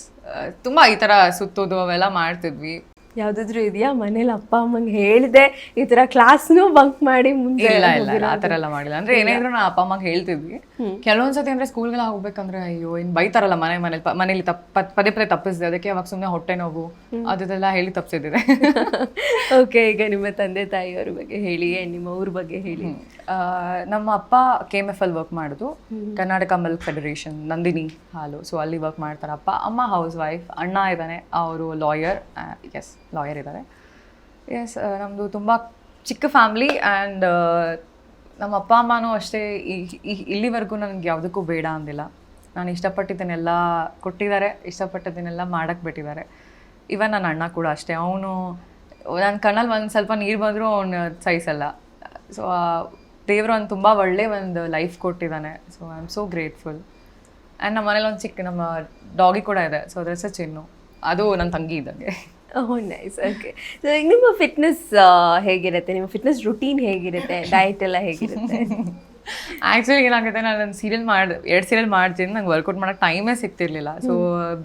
ತುಂಬ ಈ ಥರ ಸುತ್ತೋದು ಅವೆಲ್ಲ ಮಾಡ್ತಿದ್ವಿ. ಯಾವ್ದಾದ್ರು ಇದೆಯಾ? ಮನೇಲಿ ಅಪ್ಪ ಅಮ್ಮಂಗೆ ಹೇಳಿದೆ ಈ ತರ ಕ್ಲಾಸ್ನು ಬಂಕ್ ಮಾಡಿ ಮುಂದೆ ಇಲ್ಲ ಇಲ್ಲ ಆ ಥರ ಎಲ್ಲ ಮಾಡಿಲ್ಲ. ಅಂದ್ರೆ ಏನಾದ್ರು ನಾ ಅಪ್ಪ ಅಮ್ಮಗೆ ಹೇಳ್ತಿದ್ವಿ. ಕೆಲವೊಂದ್ಸತಿ ಅಂದ್ರೆ ಸ್ಕೂಲ್ಗೆಲ್ಲ ಹೋಗ್ಬೇಕಂದ್ರೆ ಅಯ್ಯೋ ಇನ್ ಬೈತಾರಲ್ಲ ಮನೆ ಮನೇಲಿ ಮನೇಲಿ ತಪ್ಪ ಪದ್- ಪದೇ ತಪ್ಪಿಸಿದೆ. ಅದಕ್ಕೆ ಅವಾಗ ಸುಮ್ಮನೆ ಹೊಟ್ಟೆ ನೋವು ಅದೆಲ್ಲ ಹೇಳಿ ತಪ್ಪಿಸಿದ್ದೆ ಓಕೆ ಈಗ ನಿಮ್ಮ ತಂದೆ ತಾಯಿಯವ್ರ ಬಗ್ಗೆ ಹೇಳಿ ನಿಮ್ಮ ಊರ ಬಗ್ಗೆ ಹೇಳಿ? ನಮ್ಮ ಅಪ್ಪ ಕೆ ಎಂ ಎಫ್ ಅಲ್ಲಿ ವರ್ಕ್ ಮಾಡೋದು. ಕರ್ನಾಟಕ ಮಿಲ್ಕ್ ಫೆಡರೇಷನ್ ನಂದಿನಿ ಹಾಲು. ಸೊ ಅಲ್ಲಿ ವರ್ಕ್ ಮಾಡ್ತಾರೆ ಅಪ್ಪ. ಅಮ್ಮ ಹೌಸ್ ವೈಫ್ ಅಣ್ಣ ಇದ್ದಾನೆ ಅವರು ಲಾಯರ್ ಎಸ್ ಲಾಯರ್ ಇದ್ದಾರೆ ಎಸ್ ನಮ್ಮದು ತುಂಬ ಚಿಕ್ಕ ಫ್ಯಾಮ್ಲಿ ಆ್ಯಂಡ್ ನಮ್ಮ ಅಪ್ಪ, ಅಮ್ಮನೂ ಅಷ್ಟೇ ಇಲ್ಲಿವರೆಗೂ ನನಗೆ ಯಾವುದಕ್ಕೂ ಬೇಡ ಅಂದಿಲ್ಲ. ನಾನು ಇಷ್ಟಪಟ್ಟಿದ್ದನ್ನೆಲ್ಲ ಕೊಟ್ಟಿದ್ದಾರೆ, ಇಷ್ಟಪಟ್ಟಿದ್ದನ್ನೆಲ್ಲ ಮಾಡಕ್ಕೆ ಬಿಟ್ಟಿದ್ದಾರೆ. ಇವನ್ ನನ್ನ ಅಣ್ಣ ಕೂಡ ಅಷ್ಟೇ. ಅವನು ನನ್ನ ಕಣ್ಣಲ್ಲಿ ಒಂದು ಸ್ವಲ್ಪ ನೀರು ಬಂದರೂ ಅವನು ಸಹಿಸಲ್ಲ ಸೊ ದೇವರು ಒಂದು ತುಂಬ ಒಳ್ಳೆ ಒಂದು ಲೈಫ್ ಕೊಟ್ಟಿದ್ದಾನೆ. So I am so grateful and ನಮ್ಮ ಮನೇಲಿ ಒಂದು ಚಿಕ್ಕ, ನಮ್ಮ ಡಾಗಿ ಕೂಡ ಇದೆ. ಸೊ ಅದ್ರ ಹೆಸರು ಚಿನ್ನು. ಅದು ನನ್ನ ತಂಗಿ ಇದ್ದಂಗೆ. ಓ ನೈಸ್ ಓಕೆ ಸೊ ಈಗ ನಿಮ್ಮ ಫಿಟ್ನೆಸ್ ಹೇಗಿರುತ್ತೆ? ನಿಮ್ಮ ಫಿಟ್ನೆಸ್ ರುಟೀನ್ ಹೇಗಿರುತ್ತೆ? ಡಯಟ್ ಎಲ್ಲ ಹೇಗಿರುತ್ತೆ? ಆ್ಯಕ್ಚುಲಿ ಏನಾಗುತ್ತೆ ನಾನು ಒಂದು ಸೀರಿಯಲ್ ಮಾಡಿ ಎರಡು ಸೀರಿಯಲ್ ಮಾಡ್ತೀನಿ. ನಂಗೆ ವರ್ಕೌಟ್ ಮಾಡೋಕೆ ಟೈಮೇ ಸಿಗ್ತಿರ್ಲಿಲ್ಲ. ಸೊ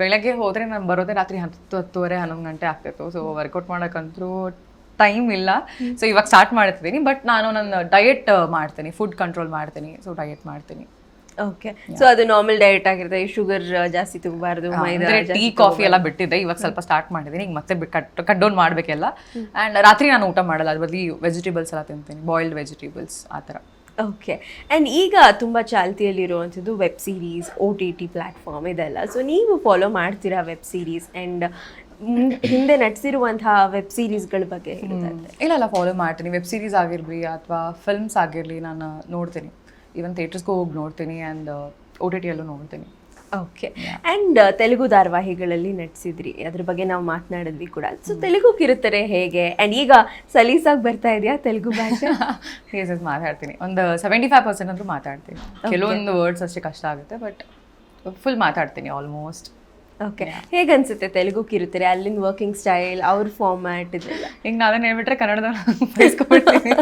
ಬೆಳಗ್ಗೆ ಹೋದರೆ ನಾನು ಬರೋದೇ ರಾತ್ರಿ ಹತ್ತು ಹತ್ತುವರೆ ಹನ್ನೊಂದು ಗಂಟೆ ಆಗ್ತಿತ್ತು. ಸೊ ವರ್ಕೌಟ್ ಮಾಡೋಕ್ಕಂತೂ ಟೈಮ್ ಇಲ್ಲ. ಸೊ ಇವಾಗ ಸ್ಟಾರ್ಟ್ ಮಾಡ್ತಿದ್ದೀನಿ. ಬಟ್ ನಾನು ನನ್ನ ಡಯಟ್ ಮಾಡ್ತೀನಿ. ಫುಡ್ ಕಂಟ್ರೋಲ್ ಮಾಡ್ತೀನಿ. ಸೊ ಡಯಟ್ ಮಾಡ್ತೀನಿ. ಓಕೆ ಸೊ ಅದು ನಾರ್ಮಲ್ ಡಯಟ್ ಆಗಿರುತ್ತೆ. ಶುಗರ್ ಜಾಸ್ತಿ ತಗೋಬಾರ್ದು ಮೈದಾ ಟೀ ಕಾಫಿ ಎಲ್ಲ ಬಿಟ್ಟಿದ್ದೆ ಇವಾಗ ಸ್ವಲ್ಪ ಸ್ಟಾರ್ಟ್ ಮಾಡಿದ್ದೀನಿ ಈಗ ಮತ್ತೆ ಕಟ್ ಕಟ್ ಡೌನ್ ಮಾಡಬೇಕೆಲ್ಲ. ಆ್ಯಂಡ್ ರಾತ್ರಿ ನಾನು ಊಟ ಮಾಡಲ್ಲ. ಅದ್ರ ಬದಲು ವೆಜಿಟೇಬಲ್ಸ್ ಎಲ್ಲ ತಿಂತೀನಿ. ಬಾಯ್ಲ್ಡ್ ವೆಜಿಟೇಬಲ್ಸ್ ಆ ಥರ. ಓಕೆ ಆ್ಯಂಡ್ ಈಗ ತುಂಬ ಚಾಲ್ತಿಯಲ್ಲಿರುವಂಥದ್ದು web series O T T platform ಇದೆಲ್ಲ. ಸೊ ನೀವು ಫಾಲೋ ಮಾಡ್ತೀರಾ ವೆಬ್ ಸೀರೀಸ್ ಆ್ಯಂಡ್ ಹಿಂದೆ ನಟಿಸಿರುವಂತಹ ವೆಬ್ ಸೀರೀಸ್ಗಳ ಬಗ್ಗೆ ಇಲ್ಲ ಇಲ್ಲ ಫಾಲೋ ಮಾಡ್ತೀನಿ. ವೆಬ್ ಸೀರೀಸ್ ಆಗಿರಲಿ ಅಥವಾ ಫಿಲ್ಮ್ಸ್ ಆಗಿರಲಿ ನಾನು ನೋಡ್ತೀನಿ. ಈವನ್ ಥಿಯೇಟರ್ಸ್ಗೂ ಹೋಗಿ ನೋಡ್ತೀನಿ ಆ್ಯಂಡ್ ಓ ಟಿ ಟಿಯಲ್ಲೂ ನೋಡ್ತೀನಿ. ಓಕೆ ಆ್ಯಂಡ್ ತೆಲುಗು ಧಾರಾವಾಹಿಗಳಲ್ಲಿ ನಟಿಸಿದ್ರಿ. ಅದ್ರ ಬಗ್ಗೆ ನಾವು ಮಾತನಾಡಿದ್ವಿ ಕೂಡ. ಸೊ ತೆಲುಗು ಕಿರುತೆರೆ ಹೇಗೆ? ಆ್ಯಂಡ್ ಈಗ ಸಲೀಸಾಗಿ ಬರ್ತಾ ಇದೆಯಾ ತೆಲುಗು ಭಾಷೆ? ಎಸ್ ಮಾತಾಡ್ತೀನಿ. ಒಂದು ಸೆವೆಂಟಿ ಫೈವ್ ಪರ್ಸೆಂಟ್ ಅಂದರೂ ಮಾತಾಡ್ತೀನಿ. ಕೆಲವೊಂದು ವರ್ಡ್ಸ್ ಅಷ್ಟೇ ಕಷ್ಟ ಆಗುತ್ತೆ ಬಟ್ ಫುಲ್ ಮಾತಾಡ್ತೀನಿ ಆಲ್ಮೋಸ್ಟ್ ಓಕೆ ಹೇಗೆ ಅನಿಸುತ್ತೆ ತೆಲುಗು ಕಿರುತ್ತಾರೆ ಅಲ್ಲಿನ ವರ್ಕಿಂಗ್ ಸ್ಟೈಲ್ ಅವ್ರ ಫಾರ್ಮ್ಯಾಟ್ ಇದೆಲ್ಲ? ಈಗ ನಾವೇನು ಹೇಳ್ಬಿಟ್ರೆ ಕನ್ನಡದ ಬಯಸ್ಕೊಬಿಡ್ತೀನಿ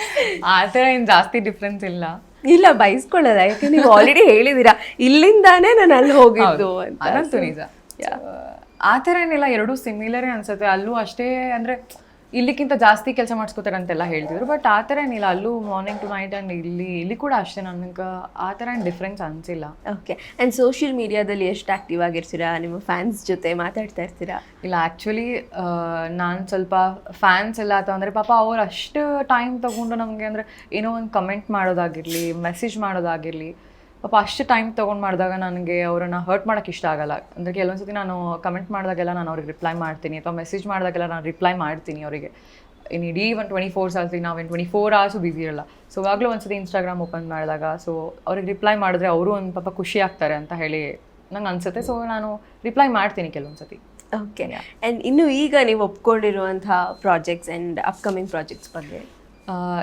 ಆ ಥರ ಏನು ಜಾಸ್ತಿ ಡಿಫ್ರೆನ್ಸ್ ಇಲ್ಲ. ಇಲ್ಲ ಬೈಸ್ಕೊಳ್ಳಲ್ಲ ಯಾಕೆ ನೀವು ಆಲ್ರೆಡಿ ಹೇಳಿದೀರಾ ಇಲ್ಲಿಂದಾನೇ ನಾನು ಅಲ್ಲಿ ಹೋಗಿದ್ದು ಅಂತ. ಅದಂತೂ ನಿಜ. ಆ ಥರ ಏನಿಲ್ಲ ಎರಡು ಸಿಮಿಲರೇ ಅನ್ಸುತ್ತೆ. ಅಲ್ಲೂ ಅಷ್ಟೇ ಅಂದ್ರೆ ಇಲ್ಲಿಕ್ಕಿಂತ ಜಾಸ್ತಿ ಕೆಲಸ ಮಾಡಿಸ್ಕೋತಾರೆ ಅಂತೆಲ್ಲ ಹೇಳ್ತಿದ್ರು. ಬಟ್ ಆ ಥರ ಏನಿಲ್ಲ. ಅಲ್ಲೂ ಮಾರ್ನಿಂಗ್ ಟು ನೈಟ್ ಆ್ಯಂಡ್ ಇಲ್ಲಿ ಇಲ್ಲಿ ಕೂಡ ಅಷ್ಟೇ ನನಗೆ ಆ ಥರ ಏನು ಡಿಫ್ರೆನ್ಸ್ ಅನಿಸಿಲ್ಲ. ಓಕೆ ಆ್ಯಂಡ್ ಸೋಷಿಯಲ್ ಮೀಡಿಯಾದಲ್ಲಿ ಎಷ್ಟು ಆಕ್ಟಿವ್ ಆಗಿರ್ತೀರಾ? ನಿಮ್ಮ ಫ್ಯಾನ್ಸ್ ಜೊತೆ ಮಾತಾಡ್ತಾ ಇರ್ತೀರಾ? ಇಲ್ಲ ಆ್ಯಕ್ಚುಲಿ ನಾನು ಸ್ವಲ್ಪ ಫ್ಯಾನ್ಸ್ ಎಲ್ಲ ಅಥವಾ ಅಂದರೆ ಪಾಪ ಅವ್ರು ಅಷ್ಟು ಟೈಮ್ ತಗೊಂಡು ನಮಗೆ ಅಂದರೆ ಏನೋ ಒಂದು ಕಮೆಂಟ್ ಮಾಡೋದಾಗಿರಲಿ ಮೆಸೇಜ್ ಮಾಡೋದಾಗಿರಲಿ ಪಾಪ ಅಷ್ಟು ಟೈಮ್ ತೊಗೊಂಡು ಮಾಡಿದಾಗ ನನಗೆ ಅವರನ್ನು ಹರ್ಟ್ ಮಾಡೋಕ್ಕೆ ಇಷ್ಟ ಆಗಲ್ಲ. ಅಂದರೆ ಕೆಲವೊಂದ್ಸತಿ ನಾನು ಕಮೆಂಟ್ ಮಾಡಿದಾಗೆಲ್ಲ ನಾನು ಅವ್ರಿಗೆ ರಿಪ್ಲೈ ಮಾಡ್ತೀನಿ ಅಥವಾ ಮೆಸೇಜ್ ಮಾಡಿದಾಗೆಲ್ಲ ನಾನು ರಿಪ್ಲೈ ಮಾಡ್ತೀನಿ ಅವರಿಗೆ. ಇನ್ನು ಇಡೀ ಒಂದು ಟ್ವೆಂಟಿ ಫೋರ್ಸ್ ಆಗಲಿ ನಾವೇನು ಟ್ವೆಂಟಿ ಫೋರ್ ಅವರ್ಸು ಬ್ಯುಸಿ ಇರಲ್ಲ. ಸೊ ಆವಾಗಲೂ ಒಂದ್ಸತಿ ಇನ್ಸ್ಟಾಗ್ರಾಮ್ ಓಪನ್ ಮಾಡಿದಾಗ ಸೊ ಅವ್ರಿಗೆ ರಿಪ್ಲೈ ಮಾಡಿದ್ರೆ ಅವರು ಒಂದು ಪಾಪ ಖುಷಿ ಆಗ್ತಾರೆ ಅಂತ ಹೇಳಿ ನಂಗೆ ಅನಿಸುತ್ತೆ. ಸೊ ನಾನು ರಿಪ್ಲೈ ಮಾಡ್ತೀನಿ ಕೆಲವೊಂದು ಸತಿ ಓಕೆ ಆ್ಯಂಡ್ ಇನ್ನು ಈಗ ನೀವು ಒಪ್ಕೊಂಡಿರುವಂಥ ಪ್ರಾಜೆಕ್ಟ್ಸ್ ಆ್ಯಂಡ್ ಅಪ್ಕಮಿಂಗ್ ಪ್ರಾಜೆಕ್ಟ್ಸ್ ಬಗ್ಗೆ?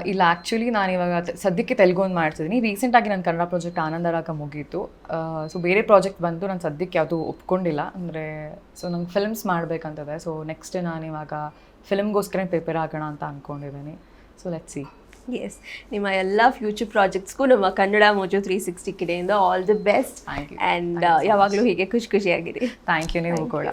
ಇಲ್ಲ ಆ್ಯಕ್ಚುಲಿ ನಾನು ಇವಾಗ ತ- ಸದ್ಯಕ್ಕೆ ತೆಲುಗು ಒಂದು ಮಾಡ್ತಿದ್ದೀನಿ ರೀಸೆಂಟಾಗಿ ನನ್ನ ಕನ್ನಡ ಪ್ರಾಜೆಕ್ಟ್ ಆನಂದರಾಗ ಮುಗೀತು. ಸೊ ಬೇರೆ ಪ್ರಾಜೆಕ್ಟ್ ಬಂತು ನಾನು ಸದ್ಯಕ್ಕೆ ಯಾವುದು ಒಪ್ಕೊಂಡಿಲ್ಲ. ಅಂದರೆ ಸೊ ನಂಗೆ ಫಿಲ್ಮ್ಸ್ ಮಾಡಬೇಕಂತದೆ. ಸೊ ನೆಕ್ಸ್ಟ್ ನಾನು ಇವಾಗ ಫಿಲ್ಮ್ಗೋಸ್ಕರ ಪ್ರಿಪೇರ್ ಆಗೋಣ ಅಂತ ಅಂದ್ಕೊಂಡಿದ್ದೀನಿ ಸೊ ಲೆಟ್ ಸಿ ಎಸ್ ನಿಮ್ಮ ಎಲ್ಲ ಫ್ಯೂಚರ್ ಪ್ರಾಜೆಕ್ಟ್ಸ್ಗೂ ನಮ್ಮ ಕನ್ನಡ ಮೋಜು ತ್ರೀ ಸಿಕ್ಸ್ಟಿ ಕಡೆಯಿಂದ ಆಲ್ ದಿ ಬೆಸ್ಟ್. ಆ್ಯಂಡ್ ಯಾವಾಗಲೂ ಹೀಗೆ ಖುಷಿ ಖುಷಿಯಾಗಿರಿ. ಥ್ಯಾಂಕ್ ಯು ನೀವು ಕೂಡ.